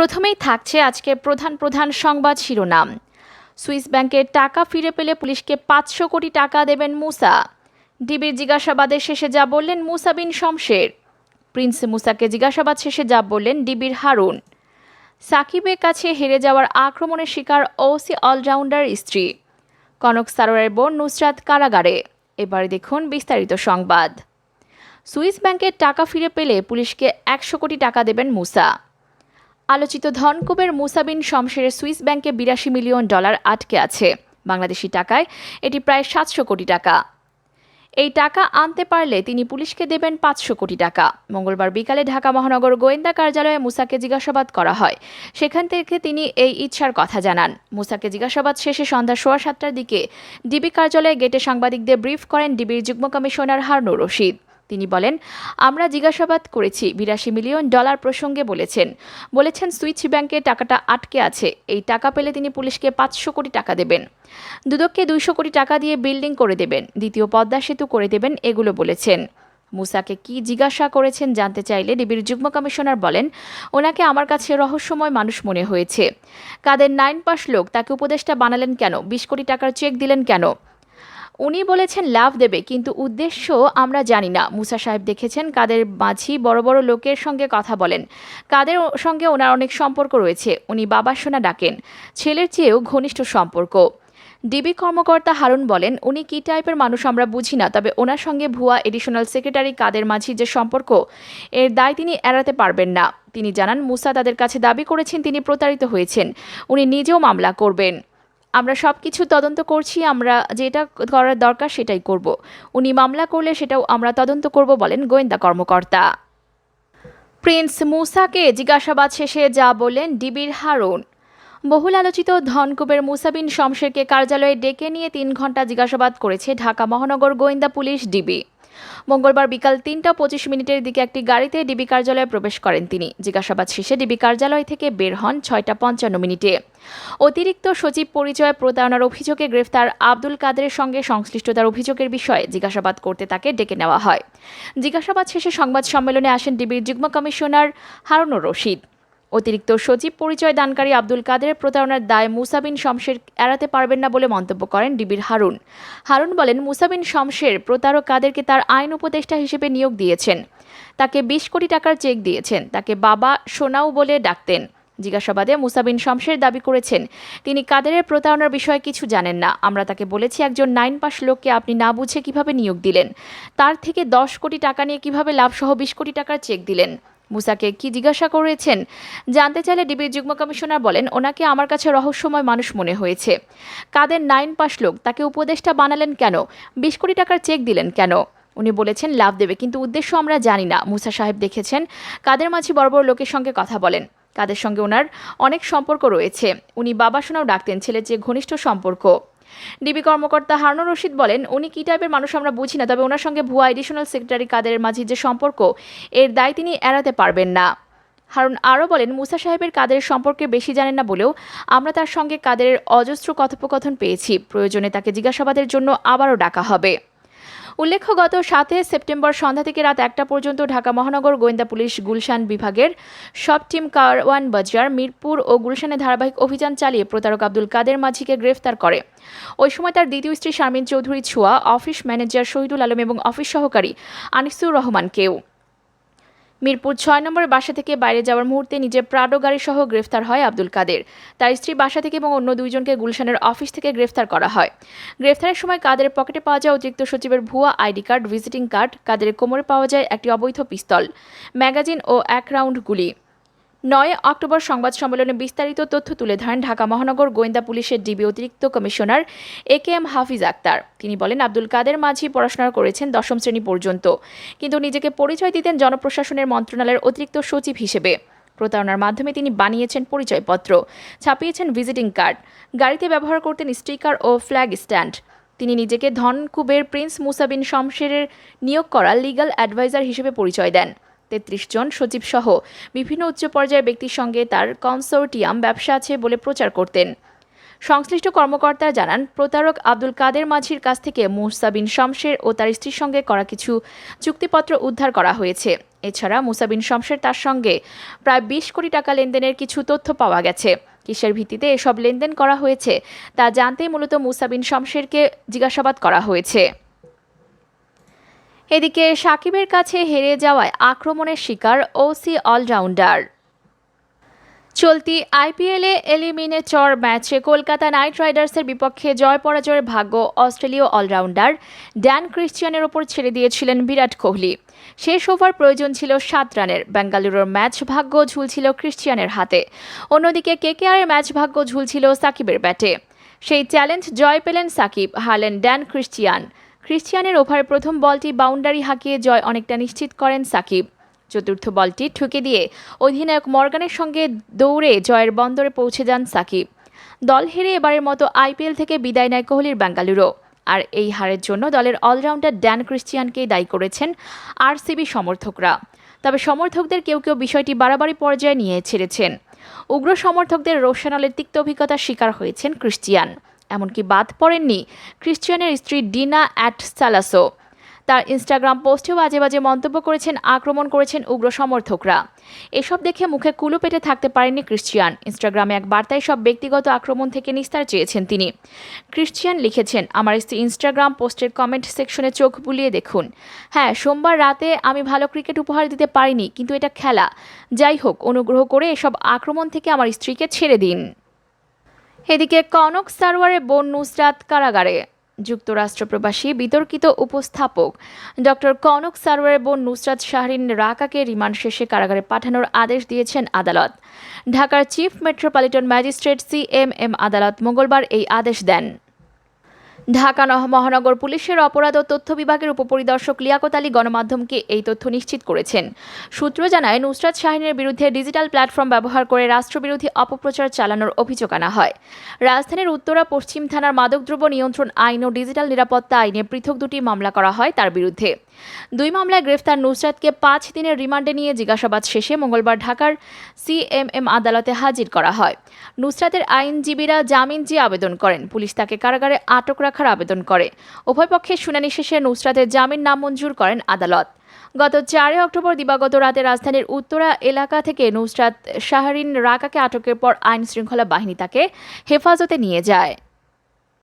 প্রথমেই থাকছে আজকের প্রধান প্রধান সংবাদ শিরোনাম। সুইস ব্যাংকের টাকা ফিরে পেলে পুলিশকে পাঁচশো কোটি টাকা দেবেন মুসা। ডিবির জিজ্ঞাসাবাদের শেষে যা বললেন মুসা বিন শমশের। প্রিন্স মুসাকে জিজ্ঞাসাবাদ শেষে যা বললেন ডিবির হারুন। সাকিবের কাছে হেরে যাওয়ার আক্রমণের শিকার ওসি অলরাউন্ডার স্ত্রী। কনক সারোয়ারের বোন নুসরাত কারাগারে। এবারে দেখুন বিস্তারিত সংবাদ। সুইস ব্যাংকের টাকা ফিরে পেলে পুলিশকে একশো কোটি টাকা দেবেন মুসা। আলোচিত ধনকুবের মুসাবিন শমশেরের সুইস ব্যাংকে বিরাশি মিলিয়ন ডলার আটকে আছে। বাংলাদেশি টাকায় এটি প্রায় সাতশো কোটি টাকা। এই টাকা আনতে পারলে তিনি পুলিশকে দেবেন পাঁচশো কোটি টাকা। মঙ্গলবার বিকালে ঢাকা মহানগর গোয়েন্দা কার্যালয়ে মুসাকে জিজ্ঞাসাবাদ করা হয়। সেখান থেকে তিনি এই ইচ্ছার কথা জানান। মুসাকে জিজ্ঞাসাবাদ শেষে সন্ধ্যা সোয়া সাতটার দিকে ডিবি কার্যালয়ে গেটে সাংবাদিকদের ব্রিফ করেন ডিবির যুগ্ম কমিশনার হারনুর রশিদ। তিনি বলেন, আমরা জিজ্ঞাসাবাদ করেছি, বিরাশি মিলিয়ন ডলার প্রসঙ্গে বলেছেন। বলেছেন, সুইচ ব্যাংকে টাকাটা আটকে আছে। এই টাকা পেলে তিনি পুলিশকে পাঁচশো কোটি টাকা দেবেন। দুদককে দুইশো কোটি টাকা দিয়ে বিল্ডিং করে দেবেন। দ্বিতীয় পদ্মা সেতু করে দেবেন, এগুলো বলেছেন। মুসাকে কি জিজ্ঞাসা করেছেন জানতে চাইলে ডিবির যুগ্ম কমিশনার বলেন, ওনাকে আমার কাছে রহস্যময় মানুষ মনে হয়েছে। কাদের নাইন পাস লোক তাকে উপদেষ্টা বানালেন কেন? বিশ কোটি টাকার চেক দিলেন কেন? উনি বলেছেন, লাভ দেবে। কিন্তু উদ্দেশ্য আমরা জানি না। মুসা সাহেব দেখেছেন কাদের মাঝি বড় বড় লোকের সঙ্গে কথা বলেন। কাদের সঙ্গে ওনার অনেক সম্পর্ক রয়েছে। উনি বাবার সোনা ডাকেন। ছেলের চেয়েও ঘনিষ্ঠ সম্পর্ক। ডিবি কর্মকর্তা হারুন বলেন, উনি কী টাইপের মানুষ আমরা বুঝি না, তবে ওনার সঙ্গে ভুয়া এডিশনাল সেক্রেটারি কাদের মাঝি যে সম্পর্ক, এর দায় তিনি এড়াতে পারবেন না। তিনি জানান, মুসা তাদের কাছে দাবি করেছেন, তিনি প্রতারিত হয়েছেন। উনি নিজেও মামলা করবেন। আমরা সব কিছু তদন্ত করছি, আমরা যেটা করার দরকার সেটাই করব। উনি মামলা করলে সেটাও আমরা তদন্ত করব বলেন গোয়েন্দা কর্মকর্তা। প্রিন্স মুসাকে জিজ্ঞাসাবাদ শেষে যা বলেন ডিবির হারুন। বহুল আলোচিত ধনকুবের মুসাবিন শমশেরকে কার্যালয়ে ডেকে নিয়ে তিন ঘণ্টা জিজ্ঞাসাবাদ করেছে ঢাকা মহানগর গোয়েন্দা পুলিশ ডিবি। মঙ্গলবার বিকাল তিনটা পঁচিশ মিনিটের দিকে একটি গাড়িতে ডিবি কার্যালয়ে প্রবেশ করেন তিনি। জিজ্ঞাসাবাদ শেষে ডিবি কার্যালয় থেকে বের হন ছয়টা পঞ্চান্ন মিনিটে। অতিরিক্ত সচিব পরিচয় প্রতারণার অভিযোগে গ্রেফতার আব্দুল কাদেরের সঙ্গে সংশ্লিষ্টতার অভিযোগের বিষয়ে জিজ্ঞাসাবাদ করতে তাকে ডেকে নেওয়া হয়। জিজ্ঞাসাবাদ শেষে সংবাদ সম্মেলনে আসেন ডিবির যুগ্ম কমিশনার হারুনুর রশিদ। অতিরিক্ত সচিব পরিচয় দানকারী আব্দুল কাদের প্রতারণার দায় মুসাবিন শমশের এড়াতে পারবেন না বলে মন্তব্য করেন ডিবির হারুন। হারুন বলেন মুসাবিন শমশের প্রতারক কাদেরকে তার আইন উপদেষ্টা হিসেবে নিয়োগ দিয়েছেন। তাকে বিশ কোটি টাকার চেক দিয়েছেন। তাকে বাবা সোনাও বলে ডাকতেন। জিজ্ঞাসাবাদে মুসাবিন শমশের দাবি করেছেন, তিনি কাদেরের প্রতারণার বিষয়ে কিছু জানেন না। আমরা তাকে বলেছি, একজন নাইন পাস লোককে আপনি না বুঝে কীভাবে নিয়োগ দিলেন? তার থেকে দশ কোটি টাকা নিয়ে কীভাবে লাভসহ বিশ কোটি টাকার চেক দিলেন? মুসাকে কি জিজ্ঞাসা করেছেন? জানতে চাইলে ডিবির যুগ্ম কমিশনার বলেন, ওনাকে আমার কাছে রহস্যময় মানুষ মনে হয়েছে। কাদের নাইন পাস লোক, তাকে উপদেষ্টা বানালেন কেন? বিশ কোটি টাকার চেক দিলেন কেন? উনি বলেছেন, লাভ দেবে, কিন্তু উদ্দেশ্য আমরা জানি না। মুসা সাহেব দেখেছেন, কাদের মাঝি বড় বড় লোকের সঙ্গে কথা বলেন। কাদের সঙ্গে ওনার অনেক সম্পর্ক রয়েছে। উনি বাবা শোনাও ডাকতেন, ছেলের চেয়ে ঘনিষ্ঠ সম্পর্ক। ডিবি কর্মকর্তা হারুন রশিদ বলেন, উনি কী টাইপের মানুষ আমরা বুঝি না, তবে ওনার সঙ্গে ভুয়া এডিশনাল সেক্রেটারি কাদের মাঝে যে সম্পর্ক, এর দায় তিনি এড়াতে পারবেন না। হারুন আরও বলেন, মুসা সাহেবের কাদের সম্পর্কে বেশি জানেন না বলেও আমরা তার সঙ্গে কাদের অজস্র কথোপকথন পেয়েছি। প্রয়োজনে তাকে জিজ্ঞাসাবাদের জন্য আবারও ডাকা হবে। উল্লেখ্য গত সাতই সেপ্টেম্বর সন্ধ্যা থেকে রাত একটা পর্যন্ত ঢাকা মহানগর গোয়েন্দা পুলিশ গুলশান বিভাগের সব টিম কারওয়ান বাজার, মিরপুর ও গুলশানে ধারাবাহিক অভিযান চালিয়ে প্রতারক আব্দুল কাদের মাঝিকে গ্রেফতার করে। ওই সময় তার দ্বিতীয় স্ত্রী শারমিন চৌধুরী ছোয়া, অফিস ম্যানেজার শহীদুল আলম এবং অফিস সহকারী আনিসুর রহমানকেও। মিরপুর ছয় নম্বর বাসা থেকে বাইরে যাওয়ার মুহূর্তে নিজের প্রাডো গাড়ি সহ গ্রেফতার হয় আব্দুল কাদের। তার স্ত্রী বাসা থেকে এবং অন্য দুইজনকে গুলশানের অফিস থেকে গ্রেফতার করা হয়। গ্রেফতারের সময় কাদের পকেটে পাওয়া যায় অতিরিক্ত সচিবের ভুয়া আইডি কার্ড, ভিজিটিং কার্ড, কাদের কোমরে পাওয়া যায় একটি অবৈধ পিস্তল, ম্যাগাজিন ও এক রাউন্ড গুলি। নয় অক্টোবর সংবাদ সম্মেলনে বিস্তারিত তথ্য তুলে ধরেন ঢাকা মহানগর গোয়েন্দা পুলিশের ডিবি অতিরিক্ত commissioner A K M Hafiz Akhtar. তিনি বলেন, আব্দুল কাদের মাঝি পড়াশোনা করেছেন দশম শ্রেণি পর্যন্ত, কিন্তু নিজেকে পরিচয় দিতেন জনপ্রশাসনের মন্ত্রণালয়ের অতিরিক্ত সচিব হিসেবে। প্রতারণার মাধ্যমে তিনি বানিয়েছেন পরিচয়পত্র, ছাপিয়েছেন ভিজিটিং কার্ড, গাড়িতে ব্যবহার করতেন স্টিকার ও ফ্ল্যাগ স্ট্যান্ড। তিনি নিজেকে ধনকুবের প্রিন্স মুসাবিন শমশেরের নিয়োগ করা লিগ্যাল অ্যাডভাইজার হিসেবে পরিচয় দেন। তেত্রিশ জন সচিব সহ বিভিন্ন উচ্চ পর্যায়ের ব্যক্তির সঙ্গে তার কনসোর্টিয়াম ব্যবসা আছে বলে প্রচার করতেন। সংশ্লিষ্ট কর্মকর্তারা জানান, প্রতারক আব্দুল কাদের মাঝির কাছ থেকে মুসা বিন শমশের ও তার স্ত্রীর সঙ্গে করা কিছু চুক্তিপত্র উদ্ধার করা হয়েছে। এছাড়া মুসা বিন শমশের তার সঙ্গে প্রায় বিশ কোটি টাকা লেনদেনের কিছু তথ্য পাওয়া গেছে। কিসের ভিত্তিতে এসব লেনদেন করা হয়েছে তা জানতেই মূলত মুসা বিন শমশেরকে জিজ্ঞাসাবাদ করা হয়েছে। এদিকে সাকিবের কাছে হেরে যাওয়ায় আক্রমণের শিকার ওসি অলরাউন্ডার। চলতি আইপিএলে এলিমিনেটর ম্যাচে কলকাতা নাইট রাইডার্সের বিপক্ষে জয় পরাজয়ের ভাগ্য অস্ট্রেলীয় অলরাউন্ডার ড্যান ক্রিশ্চিয়ানের ওপর ছেড়ে দিয়েছিলেন বিরাট কোহলি। শেষ ওভার প্রয়োজন ছিল সাত রানের। বেঙ্গালুরুর ম্যাচ ভাগ্য ঝুলছিল ক্রিশ্চিয়ানের হাতে। অন্যদিকে কেকেআরের ম্যাচ ভাগ্য ঝুলছিল সাকিবের ব্যাটে। সেই চ্যালেঞ্জ জয় পেলেন সাকিব, হারলেন ড্যান ক্রিশ্চিয়ান। ক্রিশ্চিয়ানের ওভারে প্রথম বলটি বাউন্ডারি হাঁকিয়ে জয় অনেকটা নিশ্চিত করেন সাকিব। চতুর্থ বলটি ঠুকে দিয়ে অধিনায়ক মর্গানের সঙ্গে দৌড়ে জয়ের বন্দরে পৌঁছে যান সাকিব। দল হেরে এবারের মতো আইপিএল থেকে বিদায় নেয় কোহলির বেঙ্গালুরু। আর এই হারের জন্য দলের অলরাউন্ডার ড্যান ক্রিশ্চিয়ানকেই দায়ী করেছেন আরসিবি সমর্থকরা। তবে সমর্থকদের কেউ কেউ বিষয়টি বাড়াবাড়ি পর্যায়ে নিয়ে ছেড়েছেন। উগ্র সমর্থকদের রোশনালের তিক্ত অভিজ্ঞতার শিকার হয়েছেন ক্রিশ্চিয়ান। এমনকি বাদ পড়েননি ক্রিশ্চিয়ানের স্ত্রী ডিনা অ্যাট সালাসো। তার ইনস্টাগ্রাম পোস্টেও বাজে বাজে মন্তব্য করেছেন, আক্রমণ করেছেন উগ্র সমর্থকরা। এসব দেখে মুখে কুলো পেটে থাকতে পারেননি ক্রিশ্চিয়ান ইনস্টাগ্রামে এক বার্তায় সব ব্যক্তিগত আক্রমণ থেকে নিস্তার চেয়েছেন তিনি। ক্রিশ্চিয়ান লিখেছেন, আমার স্ত্রী ইনস্টাগ্রাম পোস্টের কমেন্ট সেকশনে চোখ বুলিয়ে দেখুন। হ্যাঁ সোমবার রাতে আমি ভালো ক্রিকেট উপহার দিতে পারিনি, কিন্তু এটা খেলা। যাই হোক, অনুগ্রহ করে এসব আক্রমণ থেকে আমার স্ত্রীকে ছেড়ে দিন। এদিকে কনক সারওয়ারের বোন নুসরাত কারাগারে। যুক্তরাষ্ট্র প্রবাসী বিতর্কিত উপস্থাপক ডক্টর কনক সারওয়ারের বোন নুসরাত শাহরিন রাকাকে রিমান্ড শেষে কারাগারে পাঠানোর আদেশ দিয়েছেন আদালত। ঢাকার chief metropolitan magistrate C M M আদালত মঙ্গলবার এই আদেশ দেন। ঢাকা মহানগর পুলিশের অপরাধ ও তথ্য বিভাগের উপপরিদর্শক লিয়াকত আলী গণমাধ্যমকে এই তথ্য নিশ্চিত করেছেন। সূত্র জানায়, নুসরাত শাহিনের বিরুদ্ধে ডিজিটাল প্ল্যাটফর্ম ব্যবহার করে রাষ্ট্রবিরোধী অপপ্রচার চালানোর অভিযোগ আনা হয়। রাজধানীর উত্তরা পশ্চিম থানার মাদকদ্রব্য নিয়ন্ত্রণ আইন ও ডিজিটাল নিরাপত্তা আইনে পৃথক দুটি মামলা করা হয় তার বিরুদ্ধে। দুই মামলায় গ্রেফতার নুসরাতকে পাঁচ দিনের রিমান্ডে নিয়ে জিজ্ঞাসাবাদ শেষে মঙ্গলবার ঢাকার সিএমএম আদালতে হাজির করা হয়। নুসরাতের আইনজীবীরা জামিন চেয়ে আবেদন করেন। পুলিশ তাকে কারাগারে আটক রাখার আবেদন করে। উভয় পক্ষের শুনানি শেষে নুসরাতের জামিন নামঞ্জুর করেন আদালত। গত চারে অক্টোবর দিবাগত রাতে রাজধানীর উত্তরা এলাকা থেকে নুসরাত শাহরিন রাকাকে আটকের পর আইন শৃঙ্খলা বাহিনী তাকে হেফাজতে নিয়ে যায়।